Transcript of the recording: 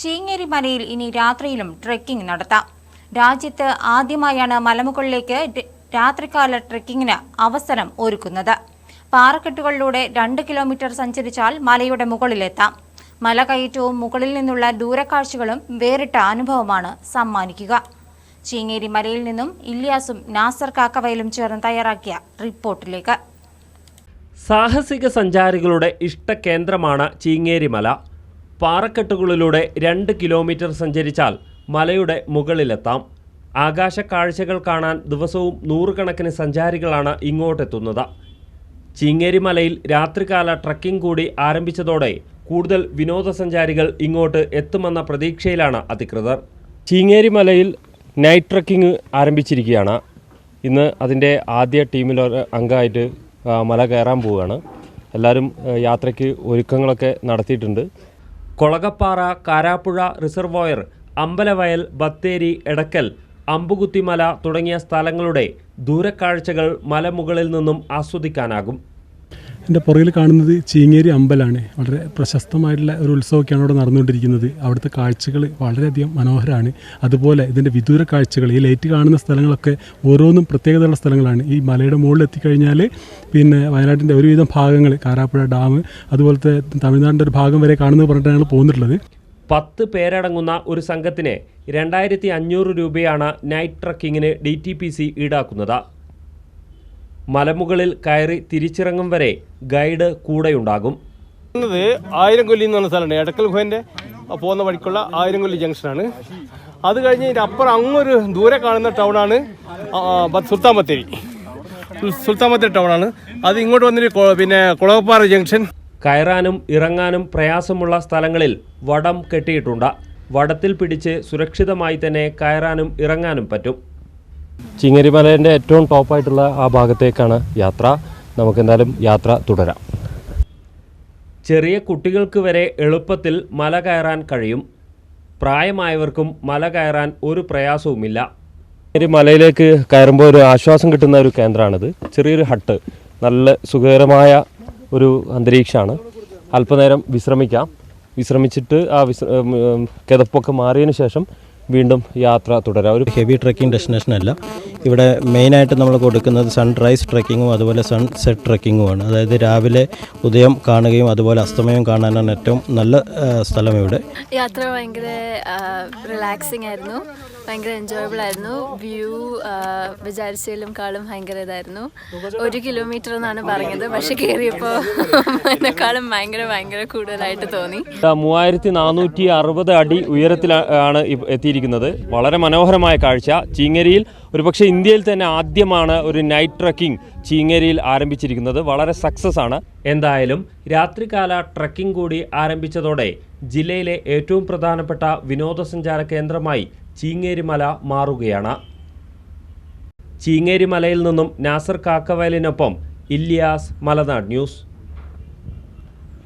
ചീങ്ങേരി മലയിൽ ഇനി രാത്രിയിലും ട്രെക്കിംഗ് നടത്താം. രാജ്യത്ത് ആദ്യമായാണ് മലമുകളിലേക്ക് രാത്രികാല ട്രെക്കിങ്ങിന് അവസരം ഒരുക്കുന്നത്. പാറക്കെട്ടുകളിലൂടെ രണ്ട് കിലോമീറ്റർ സഞ്ചരിച്ചാൽ മലയുടെ മുകളിലെത്താം. മല കയറ്റവും മുകളിൽ നിന്നുള്ള ദൂരക്കാഴ്ചകളും വേറിട്ട അനുഭവമാണ് സമ്മാനിക്കുക. ചീങ്ങേരി മലയിൽ നിന്നും ഇല്യാസും നാസർ കാക്കവയലും ചേർന്ന് തയ്യാറാക്കിയ റിപ്പോർട്ടിലേക്ക്. സാഹസിക സഞ്ചാരികളുടെ ഇഷ്ട ഇഷ്ടകേന്ദ്രമാണ് ചീങ്ങേരിമല. പാറക്കെട്ടുകളിലൂടെ രണ്ട് കിലോമീറ്റർ സഞ്ചരിച്ചാൽ മലയുടെ മുകളിലെത്താം. ആകാശ കാഴ്ചകൾ കാണാൻ ദിവസവും നൂറുകണക്കിന് സഞ്ചാരികളാണ് ഇങ്ങോട്ടെത്തുന്നത്. ചീങ്ങേരിമലയിൽ രാത്രികാല ട്രക്കിംഗ് കൂടി ആരംഭിച്ചതോടെ കൂടുതൽ വിനോദസഞ്ചാരികൾ ഇങ്ങോട്ട് എത്തുമെന്ന പ്രതീക്ഷയിലാണ് അധികൃതർ. ചീങ്ങേരിമലയിൽ നൈറ്റ് ട്രക്കിംഗ് ആരംഭിച്ചിരിക്കുകയാണ്. ഇന്ന് അതിന്റെ ആദ്യ ടീമിലൊരു അംഗമായിട്ട് മല കയറാൻ പോവുകയാണ്. എല്ലാവരും യാത്രയ്ക്ക് ഒരുക്കങ്ങളൊക്കെ നടത്തിയിട്ടുണ്ട്. കൊളകപ്പാറ കാരാപ്പുഴ റിസർവോയർ അമ്പലവയൽ ബത്തേരി എടക്കൽ അമ്പുകുത്തിമല തുടങ്ങിയ സ്ഥലങ്ങളുടെ ദൂരക്കാഴ്ചകൾ മലമുകളിൽ നിന്നും ആസ്വദിക്കാനാകും. എന്റെ പുറകിൽ കാണുന്നത് ചീങ്ങേരി അമ്പലമാണ് വളരെ പ്രശസ്തമായിട്ടുള്ള ഒരു ഉത്സവമൊക്കെയാണ് അവിടെ നടന്നുകൊണ്ടിരിക്കുന്നത്. അവിടുത്തെ കാഴ്ചകൾ വളരെയധികം മനോഹരമാണ്. അതുപോലെ ഇതിന്റെ വിദൂര കാഴ്ചകൾ ഈ ലൈറ്റ് കാണുന്ന സ്ഥലങ്ങളൊക്കെ ഓരോന്നും പ്രത്യേകതയുള്ള സ്ഥലങ്ങളാണ്. ഈ മലയുടെ മുകളിൽ എത്തിക്കഴിഞ്ഞാൽ പിന്നെ വയനാട്ടിന്റെ ഒരുവിധം ഭാഗങ്ങൾ കാരാപ്പുഴ ഡാം അതുപോലത്തെ തമിഴ്നാടിന്റെ ഒരു ഭാഗം വരെ കാണുന്നത് പറഞ്ഞിട്ടാണ് ഞങ്ങൾ പോന്നിട്ടുള്ളത്. പത്ത് പേരടങ്ങുന്ന ഒരു സംഘത്തിന് രണ്ടായിരത്തി അഞ്ഞൂറ് രൂപയാണ് നൈറ്റ് ട്രക്കിങ്ങിന് ഡി ടി പി സി ഈടാക്കുന്നത്. മലമുകളിൽ കയറി തിരിച്ചിറങ്ങും വരെ ഗൈഡ് കൂടെയുണ്ടാകും. ആയിരം കൊല്ലി എന്ന് പറഞ്ഞ സ്ഥലമുണ്ട്. എടക്കൽ ഗുഹന്റെ പോകുന്ന വഴിക്കുള്ള ആയിരം കൊല്ലി ജംഗ്ഷനാണ്. അത് കഴിഞ്ഞ് അപ്പുറം അങ്ങൊരു ദൂരെ കാണുന്ന ടൗണാണ് സുൽത്താൻ ബത്തേരി സുൽത്താൻ ബത്തേരി ടൗണാണ്. അത് ഇങ്ങോട്ട് വന്നിട്ട് പിന്നെ കുളവപ്പാറ ജംഗ്ഷൻ. കയറാനും ഇറങ്ങാനും പ്രയാസമുള്ള സ്ഥലങ്ങളിൽ വടം കെട്ടിയിട്ടുണ്ട്. വടത്തിൽ പിടിച്ച് സുരക്ഷിതമായി തന്നെ കയറാനും ഇറങ്ങാനും പറ്റും. ചിങ്ങരിമലേന്റെ ഏറ്റവും ടോപ്പായിട്ടുള്ള ആ ഭാഗത്തേക്കാണ് യാത്ര. നമുക്ക് എന്തായാലും യാത്ര തുടരാം. ചെറിയ കുട്ടികൾക്ക് വരെ എളുപ്പത്തിൽ മല കയറാൻ കഴിയും. പ്രായമായവർക്കും മല കയറാൻ ഒരു പ്രയാസവുമില്ല. ഒരു മലയിലേക്ക് കയറുമ്പോൾ ഒരു ആശ്വാസം കിട്ടുന്ന ഒരു കേന്ദ്രമാണിത്. ചെറിയൊരു ഹട്ട് നല്ല സുഖകരമായ ഒരു അന്തരീക്ഷമാണ്. അല്പനേരം വിശ്രമിക്കാം. വിശ്രമിച്ചിട്ട് ആ വിശ്ര കിതപ്പൊക്കെ മാറിയതിന് ശേഷം വീണ്ടും യാത്ര തുടരാം. ഒരു ഹെവി ട്രക്കിംഗ് ഡെസ്റ്റിനേഷൻ അല്ല. ഇവിടെ മെയിനായിട്ട് നമ്മൾ കൊടുക്കുന്നത് സൺറൈസ് ട്രക്കിങ്ങും അതുപോലെ സൺസെറ്റ് ട്രക്കിങ്ങുമാണ് അതായത് രാവിലെ ഉദയം കാണുകയും അതുപോലെ അസ്തമയം കാണാനാണ് ഏറ്റവും നല്ല സ്ഥലം ഇവിടെ. യാത്ര ഭയങ്കര റിലാക്സിംഗ് ആയിരുന്നു. ഭയങ്കര എൻജോയബിൾ ആയിരുന്നു. വ്യൂ വിചാരിച്ചതിലും കാളും ഭയങ്കര ഇതായിരുന്നു. ഒരു കിലോമീറ്റർ എന്നാണ് പറഞ്ഞത്. പക്ഷെ കയറിയപ്പോൾ അതിനേക്കാളും ഭയങ്കര ഭയങ്കര കൂടുതലായിട്ട് തോന്നി. മൂവായിരത്തി നാനൂറ്റി അറുപത് അടി ഉയരത്തിലാണ് എത്തിയിരിക്കുന്നത്. വളരെ മനോഹരമായ കാഴ്ച. ചീങ്ങരിയിൽ ഒരുപക്ഷെ ഇന്ത്യയിൽ തന്നെ ആദ്യമാണ് ഒരു നൈറ്റ് ട്രക്കിംഗ് ചീങ്ങരിയിൽ ആരംഭിച്ചിരിക്കുന്നത്. വളരെ സക്സസ് ആണ്. എന്തായാലും രാത്രികാല ട്രക്കിംഗ് കൂടി ആരംഭിച്ചതോടെ ജില്ലയിലെ ഏറ്റവും പ്രധാനപ്പെട്ട വിനോദസഞ്ചാര കേന്ദ്രമായി ചീങ്ങേരിമല മാറുകയാണ്. ചീങ്ങേരിമലയിൽ നിന്നും നാസർ കാക്കവയലിനൊപ്പം ഇല്ലിയാസ് മലനാട് ന്യൂസ്.